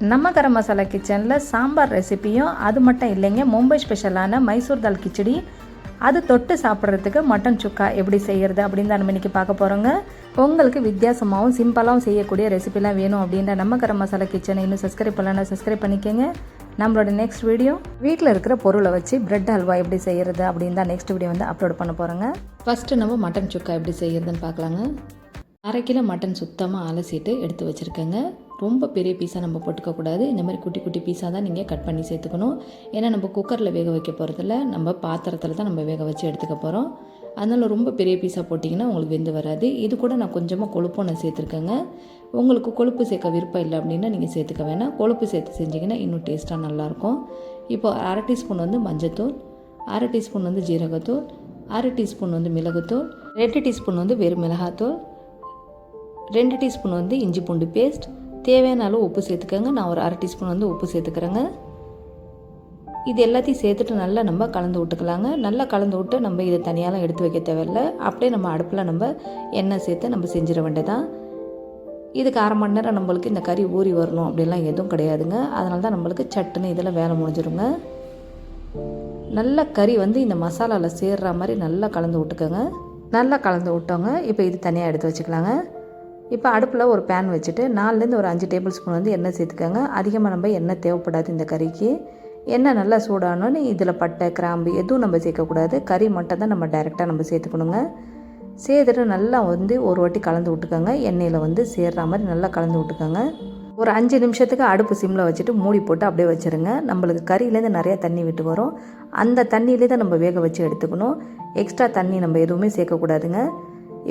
நம்ம கரம் மசாலா கிச்சனில் சாம்பார் ரெசிபியும் அது மட்டும் இல்லைங்க. மும்பை ஸ்பெஷலான மைசூர் தால் கிச்சடி. அது தொட்டு சாப்பிட்றதுக்கு மட்டன் சுக்கா எப்படி செய்கிறது அப்படின்னு தான் நம்ம இன்றைக்கி பார்க்க போகிறோங்க உங்களுக்கு வித்தியாசமாகவும் சிம்பிளாகவும் செய்யக்கூடிய ரெசிபிலாம் வேணும் அப்படின்ற நம்ம கரம் மசாலா கிச்சனை இன்னும் சப்ஸ்கிரைப் பண்ணலன்னா சப்ஸ்கிரைப் பண்ணிக்கோங்க. நம்மளோட நெக்ஸ்ட் வீடியோ வீட்டில் இருக்கிற பொருளை வச்சு பிரெட் ஹல்வா எப்படி செய்கிறது அப்படின்னு தான் நெக்ஸ்ட் வீடியோ வந்து அப்லோட் பண்ண போகிறோங்க ஃபஸ்ட்டு நம்ம மட்டன் சுக்கா எப்படி செய்கிறதுன்னு பார்க்கலாங்க. அரை கிலோ மட்டன் சுத்தமாக அலசிட்டு எடுத்து வச்சுருக்கேங்க. ரொம்ப பெரிய பீஸாக நம்ம போட்டுக்கக்கூடாது இந்த மாதிரி குட்டி குட்டி பீஸாக தான் நீங்கள் கட் பண்ணி சேர்த்துக்கணும். ஏன்னா நம்ம குக்கரில் வேக வைக்க போகிறதில்ல நம்ம பாத்திரத்தில் தான் நம்ம வேக வச்சு எடுத்துக்க போகிறோம் அதனால் ரொம்ப பெரிய பீஸாக போட்டிங்கன்னா உங்களுக்கு வெந்து வராது. இது கூட நான் கொஞ்சமாக கொழுப்பும் நான் சேர்த்துருக்கேங்க. உங்களுக்கு கொழுப்பு சேர்க்க விருப்பம் இல்லை அப்படின்னா நீங்கள் சேர்த்துக்க வேணாம். கொழுப்பு சேர்த்து செஞ்சிங்கன்னா இன்னும் டேஸ்ட்டாக நல்லாயிருக்கும். இப்போ அரை டீஸ்பூன் வந்து மஞ்சத்தூள் அரை டீஸ்பூன் வந்து ஜீரகத்தூள் அரை டீஸ்பூன் வந்து மிளகுத்தூள் ரெண்டு டீஸ்பூன் வந்து வெறும் மிளகாத்தூள் ரெண்டு டீஸ்பூன் வந்து இஞ்சி பூண்டு பேஸ்ட் தேவையான அளவு உப்பு சேர்த்துக்கோங்க. நான் ஒரு அரை டீஸ்பூன் வந்து உப்பு சேர்த்துக்கிறேங்க. இது எல்லாத்தையும் சேர்த்துட்டு நல்லா நம்ம கலந்து விட்டுக்கலாங்க. நல்லா கலந்து விட்டு நம்ம இதை தனியாலாம் எடுத்து வைக்க தேவையில்ல. அப்படியே நம்ம அடுப்பில் நம்ம எண்ணெய் சேர்த்து நம்ம செஞ்சிட வேண்டியதான் இதுக்கு அரை மணி நேரம் நம்மளுக்கு இந்த கறி ஊறி வரணும் அப்படிலாம் எதுவும் கிடையாதுங்க. அதனால தான் நம்மளுக்கு சட்டுன்னு இதெல்லாம் வேலை முடிஞ்சிருங்க. நல்ல கறி வந்து இந்த மசாலாவில் சேர்ற மாதிரி நல்லா கலந்து விட்டுக்கோங்க. நல்லா கலந்து விட்டோங்க. இப்போ இது தனியாக எடுத்து வச்சுக்கலாங்க. இப்போ அடுப்பில் ஒரு பேன் வச்சுட்டு நாலுலேருந்து ஒரு அஞ்சு டேபிள் ஸ்பூன் வந்து எண்ணெய் சேர்த்துக்கோங்க. அதிகமாக நம்ம எண்ணெய் தேவைப்படாது இந்த கறிக்கு. எண்ணெய் நல்லா சூடானோன்னு இதில் பட்டை கிராம்பு எதுவும் நம்ம சேர்க்கக்கூடாது. கறி மட்டும் தான் நம்ம டைரெக்டாக நம்ம சேர்த்துக்கணுங்க. சேர்த்துட்டு நல்லா வந்து ஒரு வாட்டி கலந்து விட்டுக்கோங்க. எண்ணெயில் வந்து சேர்ற மாதிரி நல்லா கலந்து விட்டுக்கோங்க. ஒரு அஞ்சு நிமிஷத்துக்கு அடுப்பு சிம்மில் வச்சுட்டு மூடி போட்டு அப்படியே வச்சுருங்க. நம்மளுக்கு கறியிலேருந்து நிறையா தண்ணி விட்டு வரும். அந்த தண்ணியிலே தான் நம்ம வேக வச்சு எடுத்துக்கணும். எக்ஸ்ட்ரா தண்ணி நம்ம எதுவுமே சேர்க்கக்கூடாதுங்க.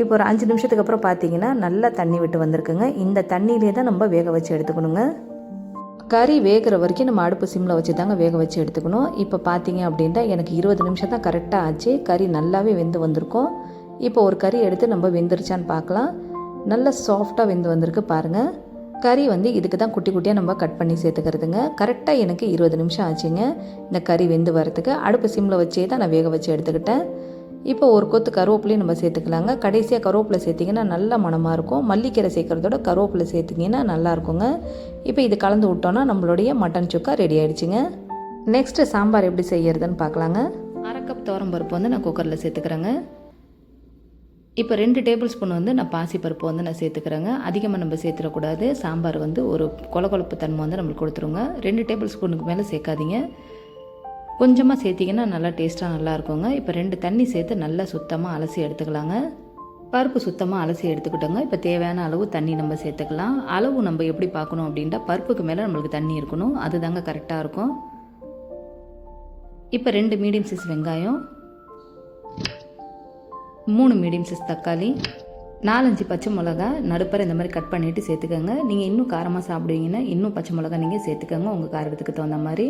இப்போ ஒரு அஞ்சு நிமிஷத்துக்கு அப்புறம் பார்த்தீங்கன்னா நல்லா தண்ணி விட்டு வந்திருக்குங்க. இந்த தண்ணியிலே தான் நம்ம வேக வச்சு எடுத்துக்கணுங்க. கறி வேகிற வரைக்கும் நம்ம அடுப்பு சிம்மில் வச்சு தாங்க வேக வச்சு எடுத்துக்கணும். இப்போ பார்த்தீங்க அப்படின்னா எனக்கு இருபது நிமிஷம் தான் கரெக்டாக ஆச்சு. கறி நல்லாவே வெந்து வந்திருக்கும். இப்போ ஒரு கறி எடுத்து நம்ம வெந்துருச்சான்னு பார்க்கலாம் நல்லா சாஃப்டாக வெந்து வந்திருக்கு பாருங்கள் கறி வந்து இதுக்கு தான் குட்டி குட்டியாக நம்ம கட் பண்ணி சேர்த்துக்கிறதுங்க. கரெக்டாக எனக்கு இருபது நிமிஷம் ஆச்சுங்க. இந்த கறி வெந்து வரத்துக்கு அடுப்பு சிம்மில் வச்சே தான் நான் வேக வச்சு எடுத்துக்கிட்டேன். இப்போ ஒரு கொத்து கருவேப்பிலையும் நம்ம சேர்த்துக்கலாங்க. கடைசியாக கருவேப்பிலை சேர்த்திங்கன்னா நல்ல மணமாக இருக்கும். மல்லிக்கீரை சேர்க்குறதோட கருவேப்பிலை சேர்த்திங்கன்னா நல்லா இருக்குங்க. இப்போ இது கலந்து விட்டோன்னா நம்மளுடைய மட்டன் சுக்கா ரெடி ஆகிடுச்சிங்க நெக்ஸ்ட்டு சாம்பார் எப்படி செய்யறதுன்னு பார்க்கலாங்க. அரை கப் பருப்பு வந்து நான் குக்கரில் சேர்த்துக்கிறேங்க. இப்போ ரெண்டு டேபிள் ஸ்பூன் வந்து நான் பாசிப்பருப்பு வந்து நான் சேர்த்துக்கிறேங்க. அதிகமாக நம்ம சேர்த்துடக்கூடாது. சாம்பார் வந்து ஒரு கொலகொலப்பு தன்மை வந்து நம்மளுக்கு கொடுத்துருங்க. ரெண்டு டேபிள் ஸ்பூனுக்கு மேலே சேர்க்காதீங்க. கொஞ்சமாக சேர்த்திங்கன்னா நல்லா டேஸ்ட்டாக நல்லா இருக்குங்க. இப்போ ரெண்டு தண்ணி சேர்த்து நல்லா சுத்தமாக அலசி எடுத்துக்கலாங்க. பருப்பு சுத்தமாக அலசி எடுத்துக்கிட்டோங்க. இப்போ தேவையான அளவு தண்ணி நம்ம சேர்த்துக்கலாம். அளவு நம்ம எப்படி பார்க்கணும் அப்படின்ட்டா பருப்புக்கு மேலே நம்மளுக்கு தண்ணி இருக்கணும். அதுதாங்க கரெக்டாக இருக்கும். இப்போ ரெண்டு மீடியம் சைஸ் வெங்காயம் மூணு மீடியம் சைஸ் தக்காளி நாலஞ்சு பச்சை மிளகா நடுப்பற இந்த மாதிரி கட் பண்ணிவிட்டு சேர்த்துக்கோங்க. நீங்கள் இன்னும் காரமாக சாப்பிடுவீங்கன்னா இன்னும் பச்சை மிளகா நீங்கள் சேர்த்துக்கோங்க. உங்கள் காரத்துக்கு தகுந்த மாதிரி.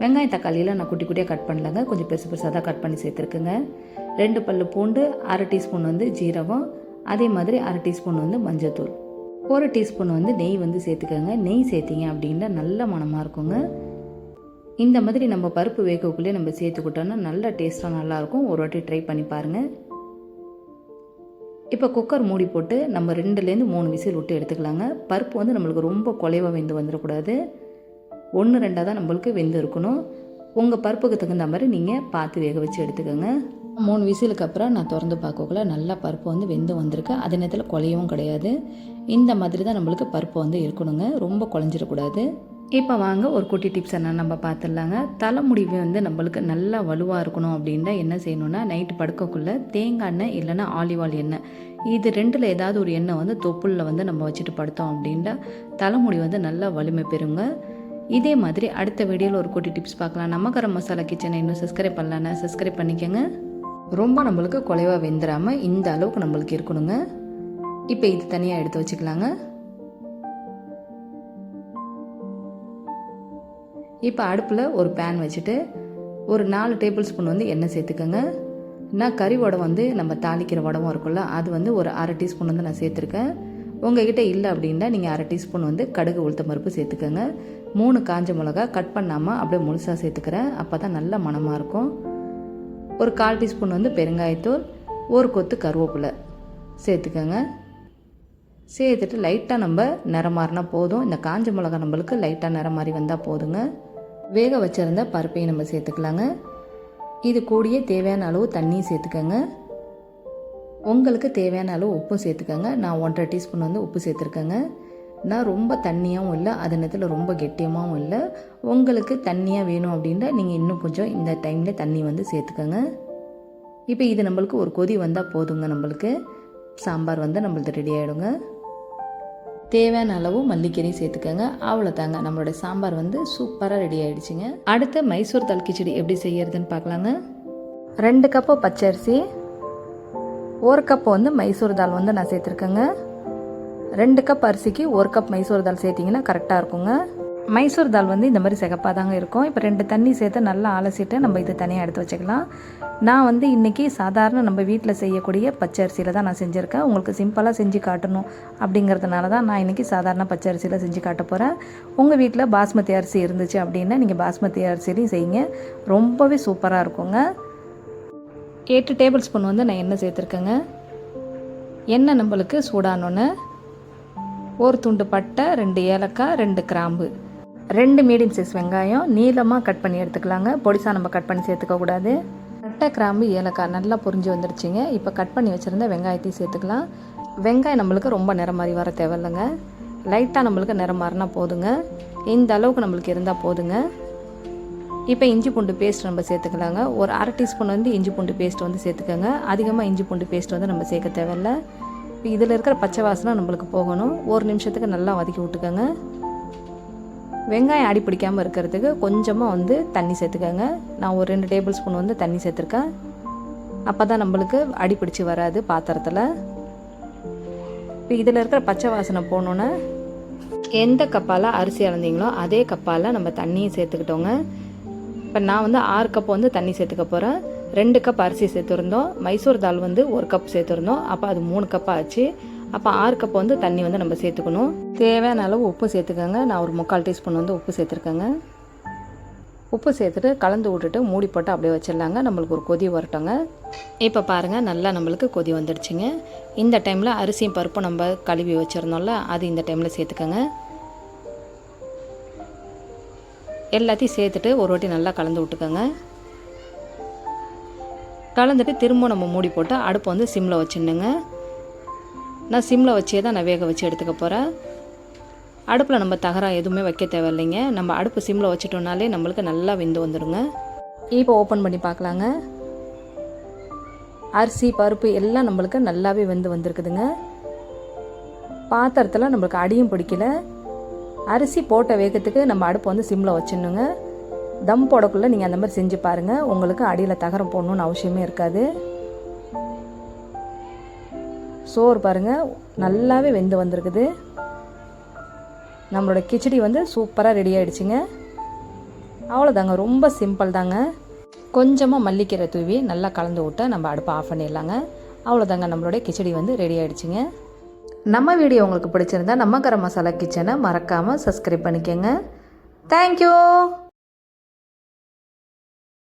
வெங்காயம் தக்காளியெல்லாம் நான் குட்டி குட்டியாக கட் பண்ணலங்க. கொஞ்சம் பெருசு பெருசாக தான் கட் பண்ணி சேர்த்துருக்குங்க. ரெண்டு பல்லு பூண்டு அரை டீஸ்பூன் வந்து ஜீரகம். அதே மாதிரி அரை டீஸ்பூன் வந்து மஞ்சத்தூள். ஒரு டீஸ்பூன் வந்து நெய் வந்து சேர்த்துக்கோங்க. நெய் சேர்த்திங்க அப்படின்னா நல்ல மனமாக இருக்குங்க. இந்த மாதிரி நம்ம பருப்பு வேகக்குள்ளேயே நம்ம சேர்த்துக்கிட்டோன்னா நல்லா டேஸ்ட்டாக நல்லாயிருக்கும் ஒரு வாட்டி ட்ரை பண்ணி பாருங்கள் இப்போ குக்கர் மூடி போட்டு நம்ம ரெண்டுலேருந்து மூணு விசில் விட்டு எடுத்துக்கலாங்க. பருப்பு வந்து நம்மளுக்கு ரொம்ப குலைவாக வெந்து வந்துடக்கூடாது. ஒன்று ரெண்டாக தான் நம்மளுக்கு வெந்து இருக்கணும். உங்கள் பருப்புக்கு தகுந்த மாதிரி நீங்கள் பார்த்து வேக வச்சு எடுத்துக்கோங்க. மூணு விசிலுக்கு அப்புறம் நான் திறந்து பார்க்கக்குள்ள நல்லா பருப்பு வந்து வெந்து வந்திருக்கு. அதே நேரத்தில் குலையவும் கிடையாது. இந்த மாதிரி தான் நம்மளுக்கு பருப்பு வந்து இருக்கணுங்க. ரொம்ப குழஞ்சிடக்கூடாது இப்போ வாங்க ஒரு குட்டி டிப்ஸ் என்ன நம்ம பார்த்துடலாங்க தலைமுடி வந்து நம்மளுக்கு நல்லா வலுவாக இருக்கணும் அப்படின்னா என்ன செய்யணும்னா நைட்டு படுக்கக்குள்ளே தேங்காய் எண்ணெய் இல்லைன்னா ஆலிவ் ஆயில் எண்ணெய். இது ரெண்டில் ஏதாவது ஒரு எண்ணெய் வந்து தொப்புளில் வந்து நம்ம வச்சுட்டு படுத்தோம் அப்படின்னா தலைமுடி வந்து நல்லா வலிமை பெறுங்க. இதே மாதிரி அடுத்த வீடியோவில் ஒரு குட்டி டிப்ஸ் பார்க்கலாம் நம்ம கரம் மசாலா கிச்சனை இன்னும் சப்ஸ்கிரைப் பண்ணலான்னா சப்ஸ்கிரைப் பண்ணிக்கோங்க. ரொம்ப நம்மளுக்கு குலைவாக வெந்துடாமல் இந்த அளவுக்கு நம்மளுக்கு இருக்கணுங்க. இப்போ இது தனியாக எடுத்து வச்சுக்கலாங்க. இப்போ அடுப்பில் ஒரு பேன் வச்சுட்டு ஒரு நாலு டேபிள் ஸ்பூன் வந்து எண்ணெய் சேர்த்துக்கோங்க. நான் கறி உடம் வந்து நம்ம தாளிக்கிற உடம்பும் இருக்கும்ல அது வந்து ஒரு அரை டீஸ்பூன் வந்து நான் சேர்த்துருக்கேன். உங்ககிட்ட இல்லை அப்படின்னா நீங்கள் அரை டீஸ்பூன் வந்து கடுகு உளுத்த பருப்பு சேர்த்துக்கோங்க. மூணு காஞ்ச மிளகா கட் பண்ணாமல் அப்படியே முழுசாக சேர்த்துக்கிறேன். அப்போ தான் நல்ல மணமாக இருக்கும். ஒரு கால் டீஸ்பூன் வந்து பெருங்காயத்தூள் ஒரு கொத்து கருவேப்பிலை சேர்த்துக்கோங்க. சேர்த்துட்டு லைட்டாக நம்ம நிறம் மாறினா போதும். இந்த காஞ்ச மிளகா நம்மளுக்கு லைட்டாக நிறம் மாறி வந்தால் போதுங்க. வேக வச்சுருந்த பருப்பையும் நம்ம சேர்த்துக்கலாங்க. இது கூடிய தேவையான அளவு தண்ணியும் சேர்த்துக்கோங்க. உங்களுக்கு தேவையான அளவு உப்பும் சேர்த்துக்கோங்க. நான் ஒன்றரை டீஸ்பூன் வந்து உப்பு சேர்த்துருக்கேங்க. நான் ரொம்ப தண்ணியாகவும் இல்லை அது நேரத்தில் ரொம்ப கெட்டியமாகவும் இல்லை. உங்களுக்கு தண்ணியாக வேணும் அப்படின்னா நீங்கள் இன்னும் கொஞ்சம் இந்த டைமில் தண்ணி வந்து சேர்த்துக்கோங்க. இப்போ இது நம்மளுக்கு ஒரு கொதி வந்தால் போதுங்க நம்மளுக்கு. சாம்பார் வந்து நம்மளுக்கு ரெடி ஆகிடுங்க தேவையான அளவு மல்லிக்கீரையும் சேர்த்துக்கோங்க. அவ்வளோதாங்க நம்மளுடைய சாம்பார் வந்து சூப்பராக ரெடி ஆகிடுச்சிங்க அடுத்து மைசூர் தால் கிச்சடி எப்படி செய்யறதுன்னு பார்க்கலாங்க. ரெண்டு கப்பு பச்சரிசி ஒரு கப்பு வந்து மைசூர் தால் வந்து நான் சேர்த்துருக்கேங்க. ரெண்டு கப் அரிசிக்கு ஒரு கப் மைசூர் தால் சேர்த்திங்கன்னா கரெக்டாக இருக்குங்க. மைசூர் தால் வந்து இந்த மாதிரி சிகப்பாக தாங்க இருக்கும். இப்போ ரெண்டு தண்ணி சேர்த்து நல்லா அலசிட்டு நம்ம இது தனியாக எடுத்து வச்சுக்கலாம். நான் வந்து இன்றைக்கி சாதாரண நம்ம வீட்டில் செய்யக்கூடிய பச்சை அரிசியில் தான் நான் செஞ்சுருக்கேன். உங்களுக்கு சிம்பிளாக செஞ்சு காட்டணும் அப்படிங்கிறதுனால தான் நான் இன்றைக்கி சாதாரண பச்சை அரிசியில் செஞ்சு காட்ட போகிறேன் உங்கள் வீட்டில் பாஸ்மதி அரிசி இருந்துச்சு அப்படின்னா நீங்கள் பாஸ்மதி அரிசிலையும் செய்யுங்க. ரொம்பவே சூப்பராக இருக்குங்க. எட்டு டேபிள் ஸ்பூன் வந்து நான் எண்ணெய் சேர்த்துருக்கேங்க. எண்ணெய் நம்மளுக்கு சூடானோன்னு. ஒரு துண்டு பட்டை ரெண்டு ஏலக்காய் ரெண்டு கிராம்பு. ரெண்டு மீடியம் சைஸ் வெங்காயம் நீளமாக கட் பண்ணி எடுத்துக்கலாங்க. பொடிசா நம்ம கட் பண்ணி சேர்த்துக்கக்கூடாது பட்டை கிராம்பு ஏலக்காய் நல்லா பொரிஞ்சு வந்துருச்சுங்க இப்போ கட் பண்ணி வச்சுருந்த வெங்காயத்தையும் சேர்த்துக்கலாம். வெங்காயம் நம்மளுக்கு ரொம்ப நிறம் மாதிரி வர தேவையில்லைங்க. லைட்டாக நம்மளுக்கு நிறம் மாறினா போதுங்க. இந்த அளவுக்கு நம்மளுக்கு இருந்தால் போதுங்க. இப்போ இஞ்சி பூண்டு பேஸ்ட் நம்ம சேர்த்துக்கலாங்க. ஒரு அரை டீஸ்பூன் வந்து இஞ்சி பூண்டு பேஸ்ட் வந்து சேர்த்துக்கோங்க. அதிகமாக இஞ்சி பூண்டு பேஸ்ட் வந்து நம்ம சேர்க்க தேவையில்ல. இப்போ இதில் இருக்கிற பச்சை வாசனை நம்மளுக்கு போகணும். ஒரு நிமிஷத்துக்கு நல்லா வதக்கி விட்டுக்கோங்க. வெங்காயம் அடி பிடிக்காமல் இருக்கிறதுக்கு கொஞ்சமாக வந்து தண்ணி சேர்த்துக்கோங்க. நான் ஒரு ரெண்டு டேபிள் ஸ்பூன் வந்து தண்ணி சேர்த்துருக்கேன். அப்போ தான் நம்மளுக்கு அடி பிடிச்சி வராது பாத்திரத்தில். இப்போ இதில் இருக்கிற பச்சை வாசனை போனோன்னே எந்த கப்பால் அரிசி அளந்தீங்களோ அதே கப்பால் நம்ம தண்ணியும் சேர்த்துக்கிட்டோங்க. இப்போ நான் வந்து ஆறு கப் வந்து தண்ணி சேர்த்துக்க போகிறேன் ரெண்டு கப் அரிசி சேர்த்துருந்தோம். மைசூர் தால் வந்து ஒரு கப் சேர்த்துருந்தோம். அப்போ அது மூணு கப் ஆச்சு. அப்போ ஆறு கப் வந்து தண்ணி வந்து நம்ம சேர்த்துக்கணும். தேவையான அளவு உப்பு சேர்த்துக்கோங்க. நான் ஒரு முக்கால் டீஸ்பூன் வந்து உப்பு சேர்த்துருக்கேங்க. உப்பு சேர்த்துட்டு கலந்து விட்டுட்டு மூடி போட்டு அப்படியே வச்சிடலாங்க. நம்மளுக்கு ஒரு கொதி வரட்டோங்க. இப்போ பாருங்கள் நல்லா நம்மளுக்கு கொதி வந்துடுச்சுங்க. இந்த டைமில் அரிசியும் பருப்பும் நம்ம கழுவி வச்சுருந்தோம்ல அது இந்த டைமில் சேர்த்துக்கோங்க. எல்லாத்தையும் சேர்த்துட்டு ஒரு வாட்டி நல்லா கலந்து விட்டுக்கோங்க. கலந்துட்டு திரும்ப நம்ம மூடி போட்டு அடுப்பு வந்து சிம்மில் வச்சுடுங்க நான் சிம்மில் வச்சே தான் நான் வேக வச்சு எடுத்துக்க போகிறேன் அடுப்பில் நம்ம தகரா எதுவுமே வைக்க தேவையில்லைங்க. நம்ம அடுப்பு சிம்மில் வச்சிட்டோம்னாலே நம்மளுக்கு நல்லா வெந்து வந்துடுங்க இப்போ ஓப்பன் பண்ணி பார்க்கலாங்க. அரிசி பருப்பு எல்லாம் நம்மளுக்கு நல்லாவே வெந்து வந்திருக்குதுங்க. பாத்திரத்தில் நம்மளுக்கு அடியும் பிடிக்கல. அரிசி போட்ட வேகத்துக்கு நம்ம அடுப்பை வந்து சிம்மில் வச்சிடணுங்க. தம் போடக்குள்ளே நீங்கள் அந்த மாதிரி செஞ்சு பாருங்கள் உங்களுக்கு அடியில் தகரம் போடணுன்னு அவசியமே இருக்காது. சோறு பாருங்கள் நல்லாவே வெந்து வந்திருக்குது. நம்மளோட கிச்சடி வந்து சூப்பராக ரெடி ஆகிடுச்சிங்க அவ்வளோதாங்க ரொம்ப சிம்பிள் தாங்க. கொஞ்சமாக மல்லிக்கீரை தூவி நல்லா கலந்து விட்டு நம்ம அடுப்பை ஆஃப் பண்ணிடலாங்க. அவ்வளோதாங்க நம்மளுடைய கிச்சடி வந்து ரெடி ஆகிடுச்சிங்க நம்ம வீடியோ உங்களுக்கு பிடிச்சிருந்தா நம்ம கரம் மசாலா கிச்சனை மறக்காமல் சப்ஸ்கிரைப் பண்ணிக்கோங்க. தேங்க்யூ